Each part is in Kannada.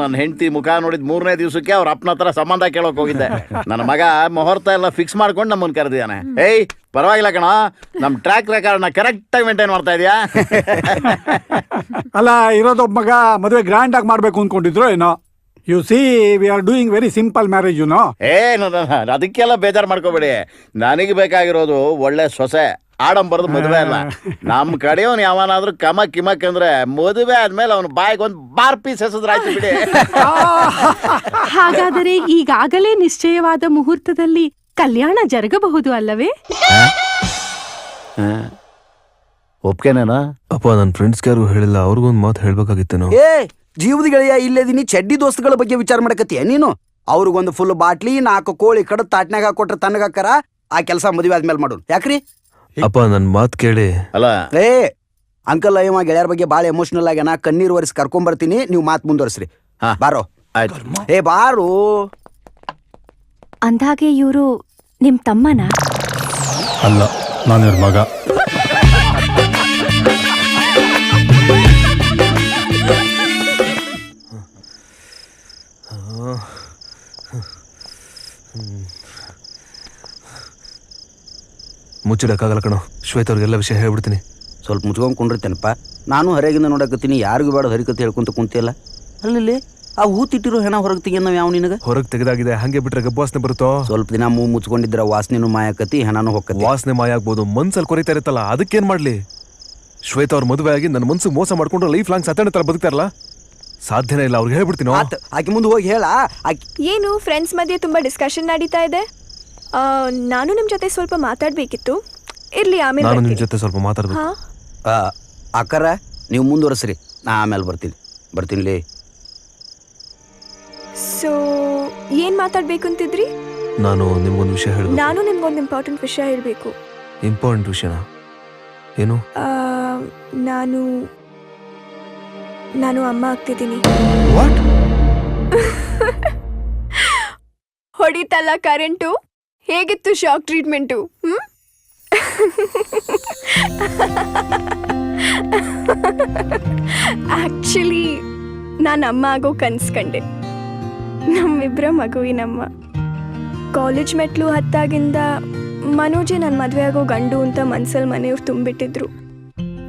ನನ್ನ ಹೆಂಡತಿ ಮುಖ ನೋಡಿದ ಮೂರನೇ ದಿವಸಕ್ಕೆ ಅವ್ರ ಅಪ್ಪನ ಹತ್ರ ಸಂಬಂಧ ಕೇಳೋಕೆ ಹೋಗಿದ್ದೆ. ನನ್ನ ಮಗ ಮುಹೂರ್ತ ಎಲ್ಲ ಫಿಕ್ಸ್ ಮಾಡ್ಕೊಂಡು ನಮ್ಮನ್ನ ಕರೆದಿದ್ದಾನೆ ಏಯ್ ಪರವಾಗಿಲ್ಲ ಕಣ. ನಮ್ಮ ಟ್ರ್ಯಾಕ್ ರೆಕಾರ್ಡ್ನ ಕರೆಕ್ಟಾಗಿ ಮೇಂಟೈನ್ ಮಾಡ್ತಾ ಇದೀಯಾ? ಅಲ್ಲ ಇರೋದೊಬ್ಬ ಮಗ ಮದುವೆ ಗ್ರ್ಯಾಂಡ್ ಆಗಿ ಮಾಡ್ಬೇಕು ಅನ್ಕೊಂಡಿದ್ರು ಏನೋ? You see we are doing very simple marriage no ಏ ಅದಕ್ಕೆಲ್ಲ ಬೇಜಾರು ಮಾಡ್ಕೋಬೇಡಿ. ನನಗೆ ಬೇಕಾಗಿರೋದು ಒಳ್ಳೆ ಸೊಸೆ. ಆಡಂಬರದ ಮದುವೆ ಅಲ್ಲ. ನಮ್ಮ ಕಡೆಯವನು ಯಾವನಾದ್ರೂ ಕಮ ಕಿಮಕ್ ಅಂದ್ರೆ ಮದುವೆ ಆದ್ಮೇಲೆ ಅವನು ಬಾಯಿಗೆ ಒಂದ್ ಬಾರ್ ಪೀಸ್ ಹೆಸದ್ರಾಯ್ತು ಬಿಡಿ. ಹಾಗಾದರೆ ಈಗಾಗಲೇ ನಿಶ್ಚಯವಾದ ಮುಹೂರ್ತದಲ್ಲಿ ಕಲ್ಯಾಣ ಜರುಗಬಹುದು ಅಲ್ಲವೇ? ಒಪ್ಕೆನೇನಾ? ಅಪ್ಪ ನನ್ನ ಫ್ರೆಂಡ್ಸ್ ಯಾರು ಹೇಳಿಲ್ಲ ಅವ್ರಿಗೊಂದು ಮಾತು ಹೇಳ್ಬೇಕಾಗಿತ್ತೇನೋ? ಏ ಜೀವದ ಗೆಳೆಯ ಇಲ್ಲದಿನಿ ಚಡ್ಡಿ ದೋಸ್ತಗಳ ಬಗ್ಗೆ ವಿಚಾರ ಮಾಡಕತ್ತೀಯ ನೀನು? ಅವ್ರಿಗೊಂದು ಫುಲ್ ಬಾಟ್ಲಿ ನಾಲ್ಕು ಕೋಳಿ ಕಡದ್ ತಾಟ್ನಾಗ ಕೊಟ್ರೆ ತನಗಾಕರ ಆ ಕೆಲಸ ಮದುವೆ ಆದ್ಮೇಲೆ ಮಾಡೋಣ ಯಾಕ್ರಿ? ಅಪ್ಪ ನನ್ನ ಮಾತು ಕೇಳಿ. ಅಲ್ಲ. ಏ ಅಂಕಲ್ ಅಯ್ಯಮ್ಮ ಗೆಳೆಯರ ಬಗ್ಗೆ ಬಾಳ ಎಮೋಷನಲ್ ಆಗ್ಯಾನ. ಕಣ್ಣೀರ್ ಒರೆಸಿ ಕರ್ಕೊಂಡ್ ಬರ್ತೀನಿ ನೀವು ಮಾತ್ ಮುಂದುವರ್ಸ್ರಿ. ಹಾ. ಬಾರೋ. ಆಯ್ತು. ಏ ಬಾರು. ಅಂದಾಗೆ ಇವರು ನಿಮ್ ತಮ್ಮನ? ಅಲ್ಲ ನಾನು ಮಗ. ಮುಚ್ಚಿಡಕ್ಕಾಗಲ್ಲ ಕಣೋ. ಶ್ವೇತ ಅವ್ರಿಗೆಲ್ಲ ವಿಷಯ ಹೇಳ್ಬಿಡ್ತೀನಿ. ಸ್ವಲ್ಪ ಮುಚ್ಕೊಂಡು ಕುಂಡಿರ್ತೇನಪ್ಪ. ನಾನು ಹೊರಗಿಂದ ನೋಡಕತ್ತೀನಿ ಯಾರಿಗೂ ಬೇಡ ಹರಿಕತ್ತೆ ಹೇಳ್ಕೊಂತ ಕುಂತಿಯಲ್ಲ. ಅಲ್ಲಿ ಆ ಹೂ ತಿಟ್ಟಿರೋ ಹೆಣ ಹೊರಗೆ ನಾವು ಯಾವ ನಿನಗೆ? ಹೊರಗೆ ತೆಗೆದಾಗಿದೆ ಹಂಗೆ ಬಿಟ್ರೆ ಗಬ್ಬಾಸನೆ ಬರುತ್ತೋ? ಸ್ವಲ್ಪ ದಿನ ಮೂ ಮುಚ್ಕೊಂಡಿದ್ರ ವಾಸನೆನು ಮಾಯಕತಿ ಹೆಣನು ಹೊಕ್ಕತಿ. ವಾಸನೆ ಮಾಯ ಆಗ್ಬೋದು ಮನ್ಸಲ್ಲಿ ಕೊರಿತಾ ಇರುತ್ತಲ್ಲ ಅದಕ್ಕೇನು ಮಾಡ್ಲಿ? ಶ್ವೇತ ಅವ್ರ ಮದುವೆ ಆಗಿ ನನ್ನ ಮನ್ಸು ಮೋಸ ಮಾಡ್ಕೊಂಡು ಲೈಫ್ ಲಾಂಗ್ ಸತ್ತಾಣ ತರ ಬದುಕ್ತಾರಲ್ಲ? ಸಾಧ್ಯನೇ ಇಲ್ಲ ಅವ್ರಿಗೆ ಹೇಳ್ಬಿಡ್ತೀನಿ ಆತ್ ಆಕಿ ಮುಂದೆ ಹೋಗಿ ಹೇಳ. ಆಕಿ ಏನು ಫ್ರೆಂಡ್ಸ್ ಮಧ್ಯೆ ತುಂಬಾ ಡಿಸ್ಕಷನ್ ನಡೀತಾ ಇದೆ? ನಾನು ನಿಮ್ಮ ಜೊತೆ ಸ್ವಲ್ಪ ಮಾತಾಡ್ಬೇಕಿತ್ತು. ಇರ್ಲಿ ಆಮೇಲೆ ನಾನು ನಿಮ್ ಬರ್ತೀನಿ. ಜೊತೆ ಸ್ವಲ್ಪ ಮಾತಾಡ್ಬೇಕು. ಹಾ? ಆ, ಅಕ್ಕರ ನೀವು ಮುಂದುವರೆಸ್ರಿ ನಾ ಆಮೇಲೆ ಬರ್ತೀನಿ. ಬರ್ತೀನಿ ಲೇ. ಸೊ ಏನು ಮಾತಾಡ್ಬೇಕು ಅಂತಿದ್ರಿ ನಾನು ನಿಮ್ಗೊಂದು ವಿಷಯ ಹೇಳಿ ನಾನು ನಿಮ್ಗೊಂದು ಇಂಪಾರ್ಟೆಂಟ್ ವಿಷಯ ಹೇಳಬೇಕು. ಇಂಪಾರ್ಟೆಂಟ್ ವಿಷಯನ? ಏನು? ನಾನು ನಾನು ಅಮ್ಮ ಆಗ್ತಿದ್ದೀನಿ. What ಹೊಡಿತಲ್ಲ current? ಹೇಗಿತ್ತು ಶಾಕ್ ಟ್ರೀಟ್ಮೆಂಟು ಹ್ಞೂ ಆ್ಯಕ್ಚುಲಿ ನಾನು ಅಮ್ಮ ಆಗೋ ಕನ್ಸ್ಕಂಡೆ ನಮ್ಮಿಬ್ಬರ ಮಗುವಿನಮ್ಮ. ಕಾಲೇಜ್ ಮೆಟ್ಲು ಹತ್ತಾಗಿಂದ ಮನೋಜೆ ನನ್ನ ಮದುವೆ ಆಗೋ ಗಂಡು ಅಂತ ಮನ್ಸಲ್ಲಿ ಮನೆಯವ್ರು ತುಂಬಿಟ್ಟಿದ್ರು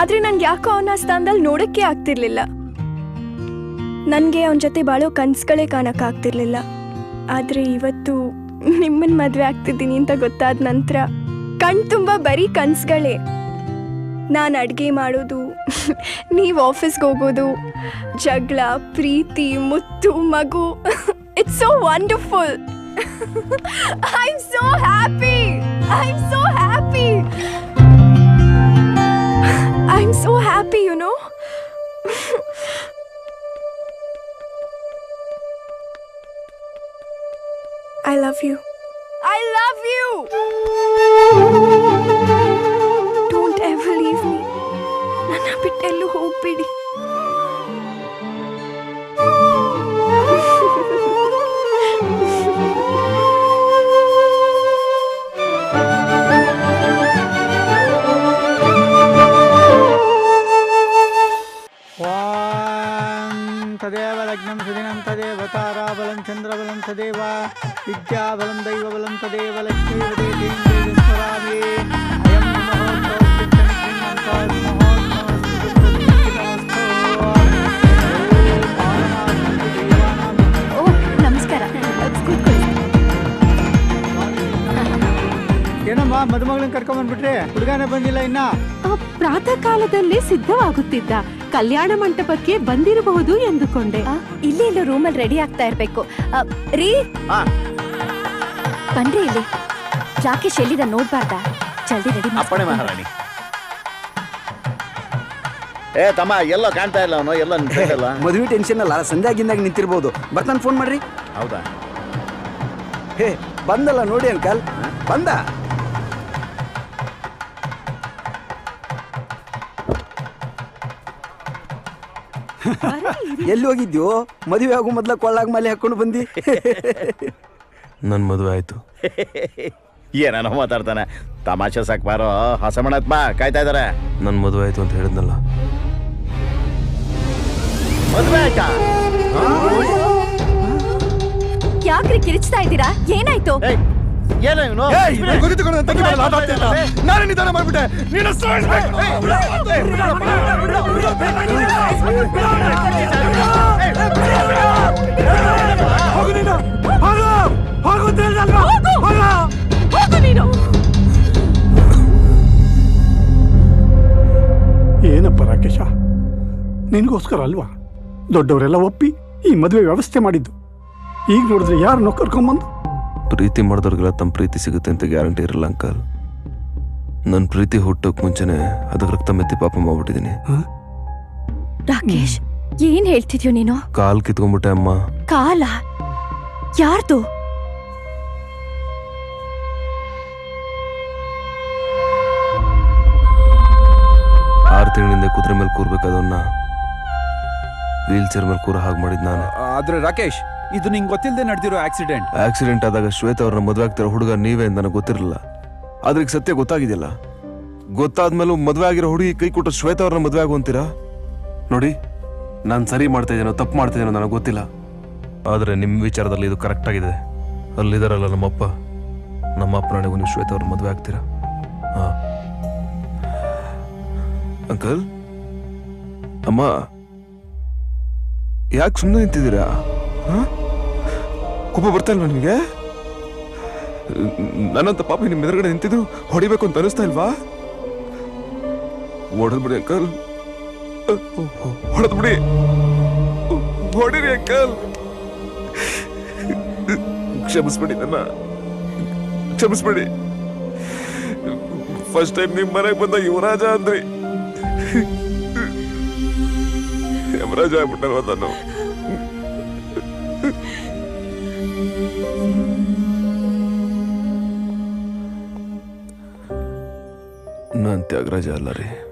ಆದರೆ ನನ್ಗೆ ಯಾಕೋ ಅವನ ಸ್ಥಾನದಲ್ಲಿ ನೋಡೋಕ್ಕೆ ಆಗ್ತಿರ್ಲಿಲ್ಲ. ನನಗೆ ಅವನ ಜೊತೆ ಬಾಳೋ ಕನಸುಗಳೇ ಕಾಣಕ್ಕಾಗ್ತಿರ್ಲಿಲ್ಲ. ಆದರೆ ಇವತ್ತು ನಿಮ್ಮನ್ನ ಮದುವೆ ಆಗ್ತಿದ್ದೀನಿ ಅಂತ ಗೊತ್ತಾದ ನಂತರ ಕಣ್ ತುಂಬ ಬರೀ ಕನ್ಸ್ಗಳೇ. ನಾನು ಅಡುಗೆ ಮಾಡೋದು, ನೀವು ಆಫೀಸ್ಗೆ ಹೋಗೋದು, ಜಗಳ, ಪ್ರೀತಿ, ಮುತ್ತು, ಮಗು. It's so wonderful I am so happy I am so happy I am so happy you know I love you. I love you! Don't ever leave me. ನನ್ನ ಬಿಟ್ಟೆಲ್ಲೂ ಹೋಗ್ಬೇಡಿ ವಿದ್ಯಾ ವಿದ್ಯಾಬಲಂ ದೈವಬಲಂ ತದೇವ ಲಕ್ಷ್ಮೀ ಏನಮ್ಮ ಮದುಮಗಳನ್ನ ಕರ್ಕೊಂಡ್ಬಂದ್ಬಿಟ್ರೆ ಹುಡುಗನೇ ಬಂದಿಲ್ಲ ಇನ್ನ? ಪ್ರಾತಃ ಕಾಲದಲ್ಲಿ ಸಿದ್ಧವಾಗುತ್ತಿದ್ದ. ಕಲ್ಯಾಣ ಮಂಟಪಕ್ಕೆ ಬಂದಿರಬಹುದು ಎಂದುಕೊಂಡೆ. ಇಲ್ಲಿ ಇಲ್ಲೂ ರೂಮಲ್ಲಿ ರೆಡಿ ಆಗ್ತಾ ಇರ್ಬೇಕು. ಆ, ರೀ? ಹಾ. ಬನ್ರಿ ಇಲ್ಲಿ. ರಾಕೇಶ್ ಎಲ್ಲಿದ ನೋಡ್ಬಾರ್ದ? ಜಲ್ದಿ ರೆಡಿ ಅಪ್ಪಣೆ ಮಹಾರಾಣಿ. ಏ ತಮ್ಮ ಎಲ್ಲ ಕಾಣ್ತಾ ಇಲ್ಲ ಅವನು ಎಲ್ಲ ನಿಂತಿಲ್ಲ ಮದುವೆ ಟೆನ್ಷನ್ ಅಲ್ಲ ಸಂಧ್ಯಾಗಿಂದಾಗ ನಿಂತಿರ್ಬೋದು. ಬರ್ತಾನೆ ಫೋನ್ ಮಾಡ್ರಿ. ಹೌದಾ? ಹೇ ಬಂದಲ್ಲ ನೋಡಿ ಅಂಕಲ್. ಬಂದ? ಎಲ್ಲಿ ಹೋಗಿದ್ಯೋ ಮದುವೆ ಆಗು ಮೊದ್ಲ ಕೊಳ್ಳಾಗ ಮೇಲೆ ಹಾಕೊಂಡು ಬಂದಿ. ನನ್ನ ಮದುವೆ ಆಯ್ತು. ಏನೇನೋ ಮಾತಾಡ್ತಾನೆ. ತಮಾಷೆ ಸಾಕ್ ಬಾರೋ ಹೊಸ ಮಾಡತ್ ಬಾ ಕಾಯ್ತಾ ಇದಾರೆ. ನನ್ನ ಮದುವೆ ಆಯ್ತು ಅಂತ ಹೇಳಿದ್ನಲ್ಲ. ಮದ್ವೆ ಆಯ್ತಾ? ಯಾಕ್ರಿ ಕಿರಿಚ್ತಾ ಇದ್ದೀರಾ? ಏನಾಯ್ತು? ಏಯ್, ಏನೋ ಇವನು ನಾನೇ ನಿಧಾನ ಮಾಡ್ಬಿಟ್ಟೆ ನೀನು ಹೋಗು ನೀನು ಹೋಗು ಹೋಗು ಅಂತ ಹೇಳ್ದಲ್ವಾ? ಹೋಗು ನೀನು ಏನಪ್ಪ ರಾಕೇಶ ನಿನಗೋಸ್ಕರ ಅಲ್ವಾ ದೊಡ್ಡವರೆಲ್ಲ ಒಪ್ಪಿ ಈ ಮದುವೆ ವ್ಯವಸ್ಥೆ ಮಾಡಿದ್ದು ಈಗ ನೋಡಿದ್ರೆ ಯಾರನ್ನೋ ಕರ್ಕೊಂಬಂದು ಪ್ರೀತಿ ಮಾಡಿದವ್ರಿಗೆಲ್ಲ ತಮ್ಮ ಪ್ರೀತಿ ಸಿಗುತ್ತೆ ಅಂತ ಗ್ಯಾರಂಟಿ ಇರಲ್ಲ ಅಂಕಲ್. ನನ್ನ ಪ್ರೀತಿ ಹುಟ್ಟೋಕ್ ಮುಂಚೆನೆ ಅದಕ್ಕೆ ರಕ್ತ ಮೆತ್ತಿ ಪಾಪ ಮಾಡ್ಬಿಟ್ಟಿದ್ದೀನಿ ರಾಕೇಶ್ ಏನ್ ಹೇಳ್ತಿದ್ಯೋ ನೀನು? ಕಾಲ್ ಕಿತ್ಕೊಂಡ್ಬಿಟ್ಟೆ ಅಮ್ಮ. ಕಾಲ? ಯಾರ್ದು? ಆರು ತಿಂಗಳಿಂದ ಕುದುರೆ ಮೇಲೆ ಕೂರ್ಬೇಕಾದವನ್ನ ವೀಲ್ ಚೇರ್ ಮೇಲೆ ಕೂರ ಹಾಗೆ ಮಾಡಿದ್ ನಾನು. ಆದ್ರೆ ರಾಕೇಶ್ ಇದು ನಿಂಗೆ ಗೊತ್ತಿಲ್ಲದೆ ನಡೆದಿರೋ ಆಕ್ಸಿಡೆಂಟ್ ಆಕ್ಸಿಡೆಂಟ್ ಆದಾಗ ಶ್ವೇತ ಅವ್ರನ್ನ ಮದುವೆ ಆಗ್ತಿರೋ ಹುಡುಗ ನೀವೇ ಅಂತ ನನಗೆ ಗೊತ್ತಿರಲಿಲ್ಲ. ಆದ್ರೆ ಈಗ ಸತ್ಯ ಗೊತ್ತಾಗಿದೆಯಲ್ಲ? ಗೊತ್ತಾದ್ಮೇಲೂ ಮದುವೆ ಆಗಿರೋ ಹುಡುಗಿ ಕೈ ಕೊಟ್ಟು ಶ್ವೇತ ಅವ್ರನ್ನ ಮದುವೆ ಆಗುವಂತೀರಾ ನೋಡಿ, ನಾನು ಸರಿ ಮಾಡ್ತಾ ಇದ್ದೇನೋ, ತಪ್ಪು ಮಾಡ್ತಾ ಇದ್ದೇನೋ ನನಗೆ ಗೊತ್ತಿಲ್ಲ. ಆದರೆ ನಿಮ್ಮ ವಿಚಾರದಲ್ಲಿ ಇದು ಕರೆಕ್ಟ್ ಆಗಿದೆ. ಅಲ್ಲಿದಾರಲ್ಲ ನಮ್ಮಪ್ಪ. ನಮ್ಮ ನಡೆಗೂ ನೀವು ಶ್ವೇತ ಅವ್ರನ್ನ ಮದುವೆ ಆಗ್ತೀರಾ? ಹಾಂ. ಅಂಕಲ್? ಅಮ್ಮ. ಯಾಕೆ ಸುಮ್ಮನೆ ನಿಂತಿದ್ದೀರಾ? ಹಾ? ಕೋಪ ಬರ್ತಾ ಇಲ್ವಾ ನಿಮಗೆ? ನನ್ನಂತ ಪಾಪಿ ನಿಮ್ಮ ಎದುರುಗಡೆ ನಿಂತಿದ್ರು ಹೊಡಿಬೇಕು ಅಂತ ಅನಿಸ್ತಾ ಇಲ್ವಾ? ಹೊಡೆದ್ ಬಿಡಿ ಅಂಕಲ್. ಹೊಡೆದ್ ಬಿಡಿ ಹೊಡಿರಿ ಅಂಕಲ್. ಕ್ಷಮಿಸ್ಬಿಡಿ ನನ್ನ. ಕ್ಷಮಿಸ್ಬಿಡಿ. ಫಸ್ಟ್ ಟೈಮ್ ನಿಮ್ಮ ಮನೆಗೆ ಬಂದ ಯುವರಾಜ ಅಂದ್ರಿ. ಯಮರಾಜ ಆಗ್ಬಿಟ್ಟಲ್ವ ನಾನು ನಾನು ತ್ಯಾಗರಾಜ ಅಲ್ಲ ರೀ.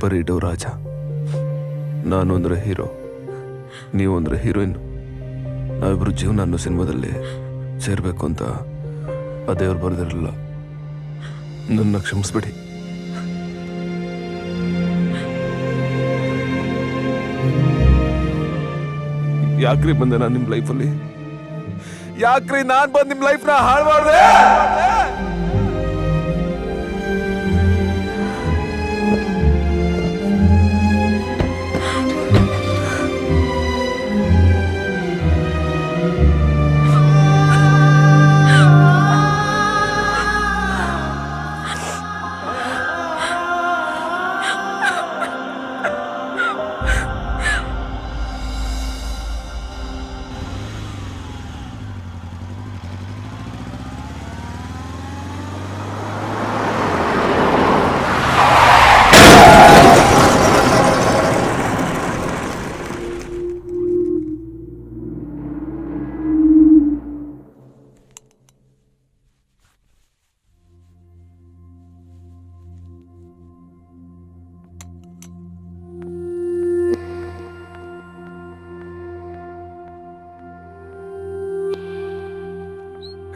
ಬರೀ ಡೌರಾಜ ನಾನು ಅಂದ್ರೆ ಹೀರೋ. ನೀವು ಅಂದ್ರೆ ಹೀರೋಯಿನ್. ನಾವಿಬ್ರು ಜೀವನ ಅನ್ನೋ ಸಿನಿಮಾದಲ್ಲಿ ಸೇರ್ಬೇಕು ಅಂತ ಆ ದೇವ್ರು ಬರೆದಿರಲಿಲ್ಲ. ನನ್ನ ಕ್ಷಮಿಸ್ಬಿಡಿ. ಯಾಕ್ರಿ ಬಂದೆ ನಾನು ನಿಮ್ಮ ಲೈಫಲ್ಲಿ ಯಾಕ್ರಿ ನಾನ್ ಬಂದ್ ನಿಮ್ಮ ಲೈಫ್ನ ಹಾಳು ಮಾಡಿದೆ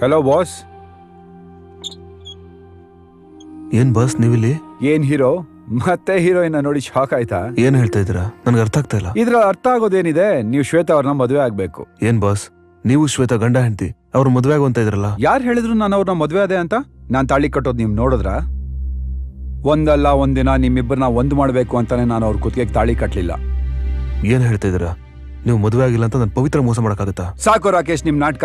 ಹಲೋ ಬಾಸ್ ಏನ್ ಬಾಸ್ ನೀವಿಲ್ಲಿ? ಏನ್ ಹೀರೋ ಮತ್ತೆ ಹೀರೋಯಿನ್ ನೋಡಿ ಶಾಕ್ ಆಯ್ತಾ? ಏನ್ ಹೇಳ್ತಾ ಇದ್ದೀರಾ? ನನ್ಗೆ ಅರ್ಥ ಆಗ್ತಾ ಇಲ್ಲ. ಇದ್ರ ಅರ್ಥ ಆಗೋದೇನಿದೆ? ನೀವು ಶ್ವೇತಾ ಅವ್ರನ್ನ ಮದುವೆ ಆಗ್ಬೇಕು. ಏನ್ ಬಾಸ್ ನೀವು ಶ್ವೇತಾ ಗಂಡ ಹೆಂಡತಿ ಅವ್ರ ಮದುವೆ ಆಗುವಂತ ಇದ್ರಲ್ಲ? ಯಾರು ಹೇಳಿದ್ರು ನಾನು ಅವ್ರನ್ನ ಮದುವೆ ಅದೇ ಅಂತ? ನಾನು ತಾಳಿ ಕಟ್ಟೋದು ನೀವು ನೋಡಿದ್ರ? ಒಂದಲ್ಲ ಒಂದಿನ ನಿಮ್ಮಿಬ್ಬರನ್ನ ಒಂದು ಮಾಡಬೇಕು ಅಂತಾನೆ ನಾನು ಅವ್ರ ಕುತ್ತಿಗೆ ತಾಳಿ ಕಟ್ಟಲಿಲ್ಲ ಏನ್ ಹೇಳ್ತಾ ಇದ್ದೀರಾ? ನೀವು ಮದುವೆ ಆಗಿಲ್ಲ ಅಂತ ನಾನು ಪವಿತ್ರ ಮೋಸ ಮಾಡಕ್ಕಾಗತ್ತಾ? ಸಾಕು ರಾಕೇಶ್ ನಿಮ್ ನಾಟಕ.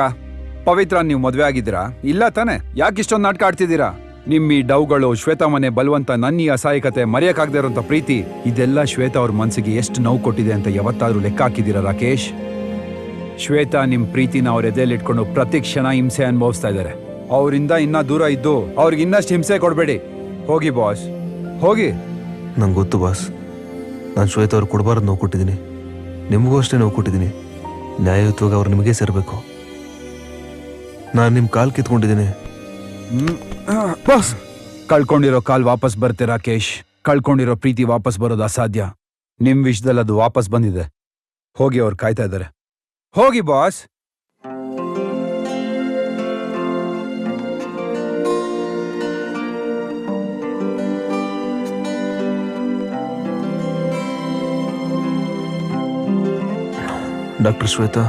ಪವಿತ್ರ, ನೀವು ಮದುವೆ ಆಗಿದ್ದೀರಾ? ಇಲ್ಲ ತಾನೆ. ಯಾಕೆ ಇಷ್ಟೊಂದು ನಾಟಕ ಆಡ್ತಿದ್ದೀರಾ? ನಿಮ್ಮ ಈ ಡೌಗಳು ಶ್ವೇತಾ ಮನೆ ಬಲವಂತ ನನ್ನ ಈ ಅಸಹಾಯಕತೆ ಮರೆಯಕ್ಕಾಗದೇ ಇರೋಂಥ ಪ್ರೀತಿ, ಇದೆಲ್ಲ ಶ್ವೇತಾ ಅವ್ರ ಮನಸ್ಸಿಗೆ ಎಷ್ಟು ನೋವು ಕೊಟ್ಟಿದೆ ಅಂತ ಯಾವತ್ತಾದ್ರೂ ಲೆಕ್ಕ ಹಾಕಿದ್ದೀರಾ, ರಾಕೇಶ್? ಶ್ವೇತಾ ನಿಮ್ಮ ಪ್ರೀತಿನ ಅವ್ರ ಎದೆಯಲ್ಲಿ ಇಟ್ಕೊಂಡು ಪ್ರತಿ ಕ್ಷಣ ಹಿಂಸೆ ಅನುಭವಿಸ್ತಾ ಇದ್ದಾರೆ. ಅವರಿಂದ ಇನ್ನ ದೂರ ಇದ್ದು ಅವ್ರಿಗೆ ಇನ್ನಷ್ಟು ಹಿಂಸೆ ಕೊಡಬೇಡಿ. ಹೋಗಿ, ಬಾಸ್. ಹೋಗಿ. ನಂಗೆ ಗೊತ್ತು, ಬಾಸ್. ನಾನು ಶ್ವೇತಾ ಅವ್ರು ಕೊಡಬಾರ್ದು ನೋವು ಕೊಟ್ಟಿದ್ದೀನಿ. ನಿಮಗೂ ಅಷ್ಟೇ ನೋವು ಕೊಟ್ಟಿದ್ದೀನಿ. ನ್ಯಾಯಯುತವಾಗಿ ಅವ್ರು ನಿಮಗೆ ಸೇರಬೇಕು. ನಾನು ನಿಮ್ಮ ಕಾಲ್ ಕಿತ್ಕೊಂಡಿದ್ದೀನಿ. ಬಾಸ್. ಕಳ್ಕೊಂಡಿರೋ ಕಾಲ್ ವಾಪಸ್ ಬರ್ತೆ ರಾಕೇಶ್. ಕಳ್ಕೊಂಡಿರೋ ಪ್ರೀತಿ ವಾಪಸ್ ಬರೋದು ಅಸಾಧ್ಯ. ನಿಮ್ ವಿಷಯದಲ್ಲಿ ಅದು ವಾಪಸ್ ಬಂದಿದೆ. ಹೋಗಿ ಅವ್ರು ಕಾಯ್ತಾ ಇದ್ದಾರೆ. ಹೋಗಿ ಬಾಸ್. ಡಾಕ್ಟರ್ ಶ್ವೇತಾ?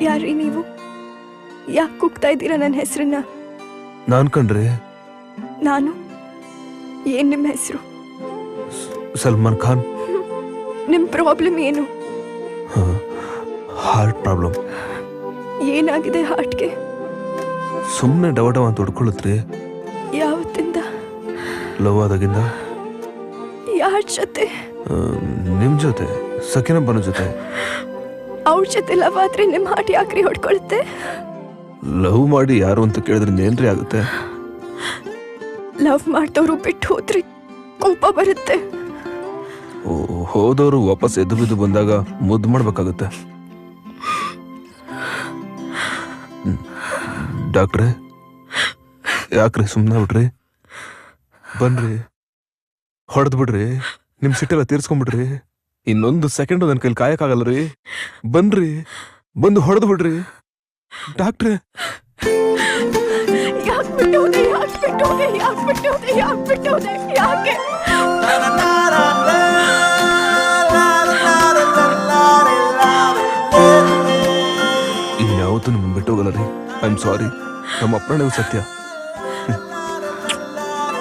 ಯಾರು ನೀವು? ಯಾಕೆ ಕೂಗ್ತಾ ಇದ್ದೀರಾ ನನ್ನ ಹೆಸರನ್ನ? ನಾನು ಕಂಡ್ರೆ ನಾನು? ಏನ್ ನಿಮ್ಮ ಹೆಸರು? ಸಲ್ಮಾನ್ ಖಾನ್. ನಿಮ್ಮ ಪ್ರಾಬ್ಲಮ್ ಏನು? Heart problem. ಏನಾಗಿದೆ ಹಾರ್ಟ್ಗೆ? ಸುಮ್ಮನೆ ಡವ ಡವ ಅಂತ ಹೊಡ್ಕೊಳ್ಳುತ್ತೆ ಯಾವತ್ತಿಂದ? ಲವ್ ಆದಾಗಿಂದ? ಯಾರ ಜೊತೆ? ನಿಮ್ಮ ನಿಮ್ ಜೊತೆ ಸಖಿನಬ್ಬನ ಜೊತೆ. ಅವ್ರ ಜೊತೆ ಲವ್ ಆದ್ರೆ ನಿಮ್ಮ ಹಾರ್ಟ್ ಯಾಕ್ರಿ ಹೊಡ್ಕೊಳುತ್ತೆ? ಲವ್ ಮಾಡಿ ಯಾರು ಅಂತ ಕೇಳಿದ್ರೆ ಏನ್ರಿ ಆಗುತ್ತೆ. ಲವ್ ಮಾಡ್ದವ್ರು ಬಿಟ್ಟು ಹೋದ್ರಿ ಕೋಪ ಬರುತ್ತೆ. ಓ- ಹೋದವರು ವಾಪಸ್ ಎದ್ದು ಬಿದ್ದು ಬಂದಾಗ ಮುದ್ದು ಮಾಡ್ಬೇಕಾಗುತ್ತೆ. ಡಾಕ್ಟ್ರೆ ಡಾಕ್ಟ್ರೇ ಯಾಕ್ರಿ ಸುಮ್ಮನೆ ಬಿಡ್ರಿ ಬನ್ರಿ. ಹೊಡೆದ್ ಬಿಡ್ರಿ. ನಿಮ್ ಸಿಟ್ಟೆಲ್ಲ ತೀರ್ಸ್ಕೊಂಡ್ಬಿಡ್ರಿ. ಇನ್ನೊಂದು ಸೆಕೆಂಡ್ ನನ್ನ ಕೈಲಿ ಕಾಯಕ್ಕಾಗಲ್ಲ ರೀ ಬನ್ರಿ. ಬಂದು ಹೊಡೆದ್ ಬಿಡ್ರಿ. ಡಾಕ್ಟ್ರೇ. ಯಾಕೆ ಬಿಟ್ಟು ಹೋದೆ ಯಾಕೆ ಬಿಟ್ಟು ಹೋಗಲ್ಲ ಯಾಕೆ ಬಿಟ್ಟು ಹೋದೆ ಯಾಕೆ ಬಿಟ್ಟು ಹೋದೆ ಯಾಕೆ? ಇನ್ಯಾವತ್ತೂ ನಿಮ್ಮನ್ನ ಬಿಟ್ಟೋಗಲ್ಲ ರೀ. ಐ ಆಮ್ ಸಾರಿ ನಮ್ಮ ಅಪ್ಪಣೆ ಸತ್ಯ.